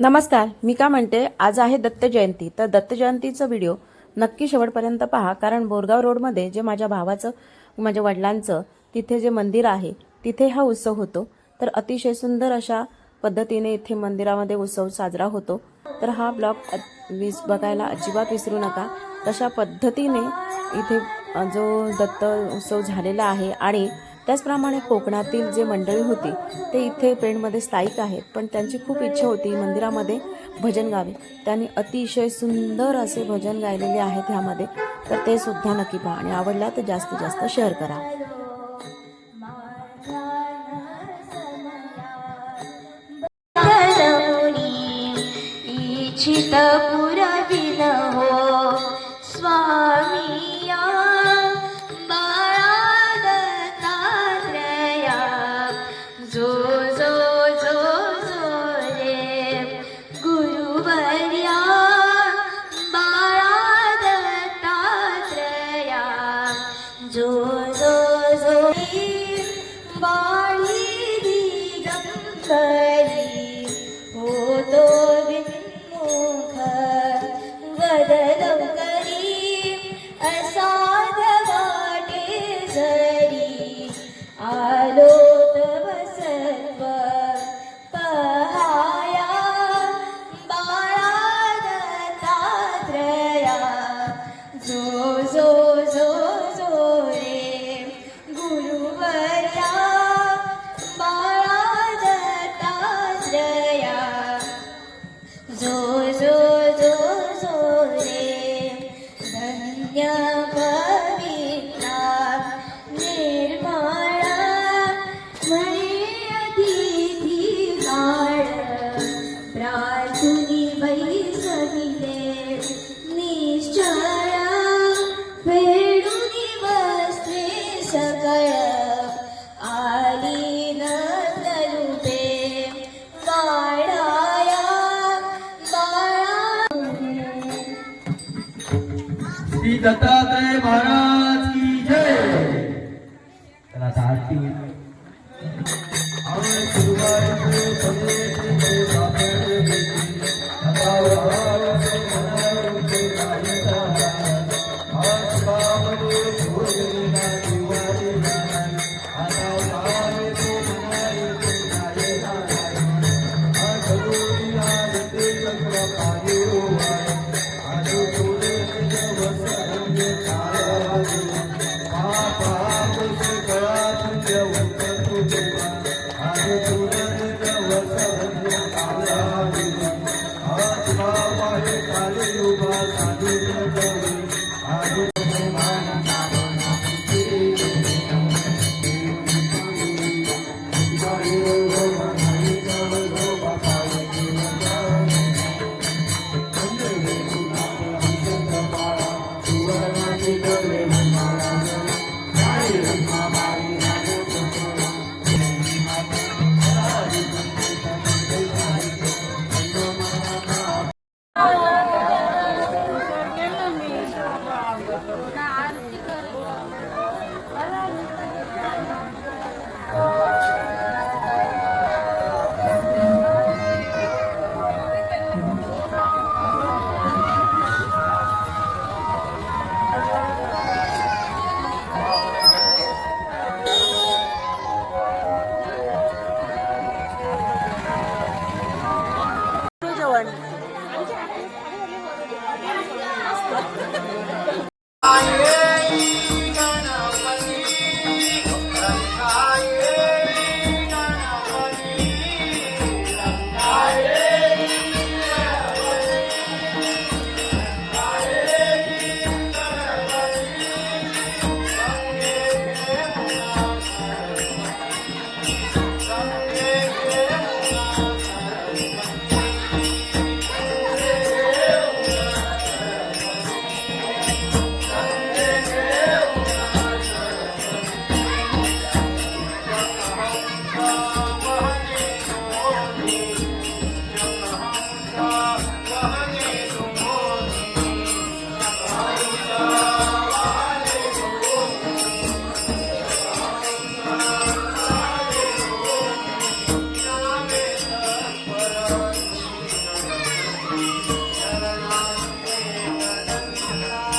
नमस्कार मी का म्हणते आज आहे दत्त जयंती. तर दत्त जयंतीचा व्हिडिओ नक्की शेवटपर्यंत पहा कारण बोरगाव रोडमध्ये जे माझ्या भावाचं माझ्या वडिलांचं तिथे जे मंदिर आहे तिथे हा उत्सव होतो. तर अतिशय सुंदर अशा पद्धतीने इथे मंदिरामध्ये उत्सव साजरा होतो. तर हा ब्लॉग वीज बघायला अजिबात विसरू नका. तशा पद्धतीने इथे जो दत्त उत्सव झालेला आहे आणि त्याचप्रमाणे कोकणातील जे मंडळी होती ते इथे पेणमध्ये स्थायिक आहेत. पण त्यांची खूप इच्छा होती मंदिरामध्ये भजन गावे. त्यांनी अतिशय सुंदर असे भजन गायलेले आहेत ह्यामध्ये. तर ते सुद्धा नक्की पहा आणि आवडला तर जास्तीत जास्त शेअर करा. इच्छित जो जो जो 나 કથા તે મારા I am. love.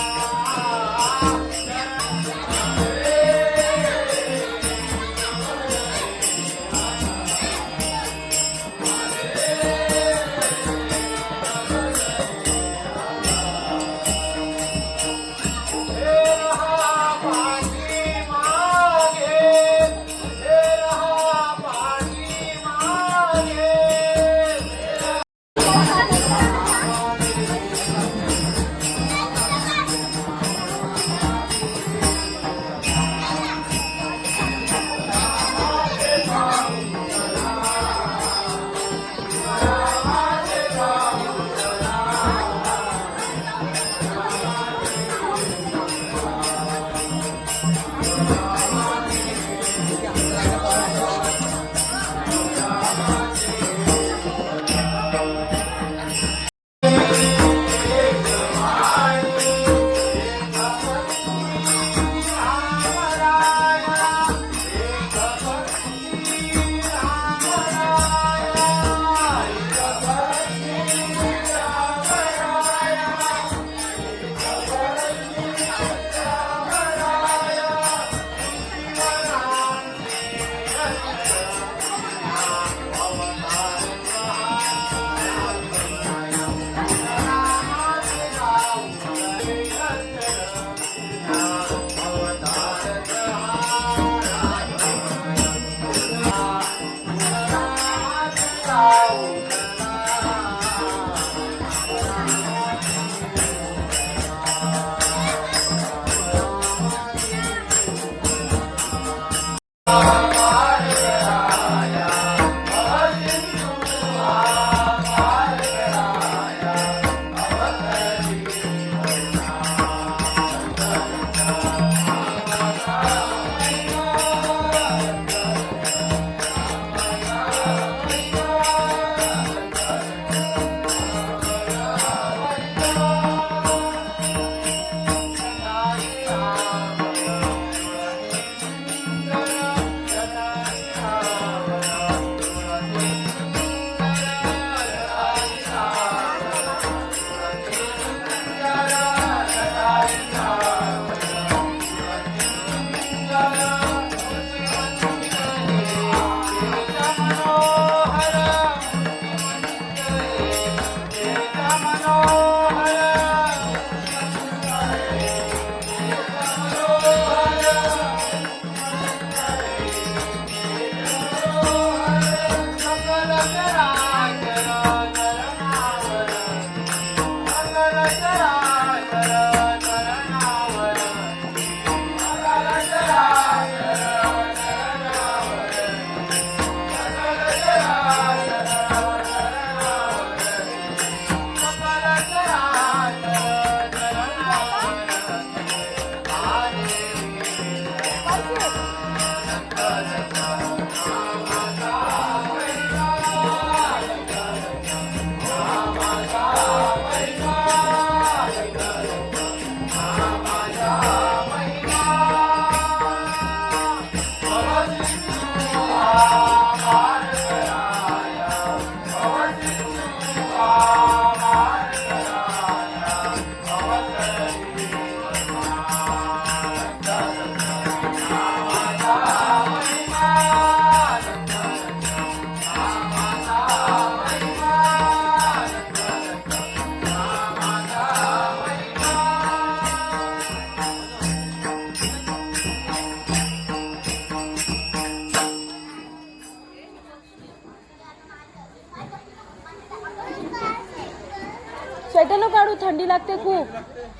लागते खूप.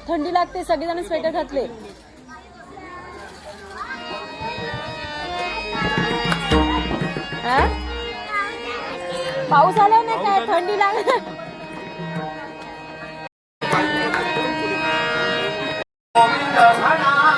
थंडी लागते सगळेजण स्वेटर घातले. पाऊस आलाय ना काय? थंडी लागते Hana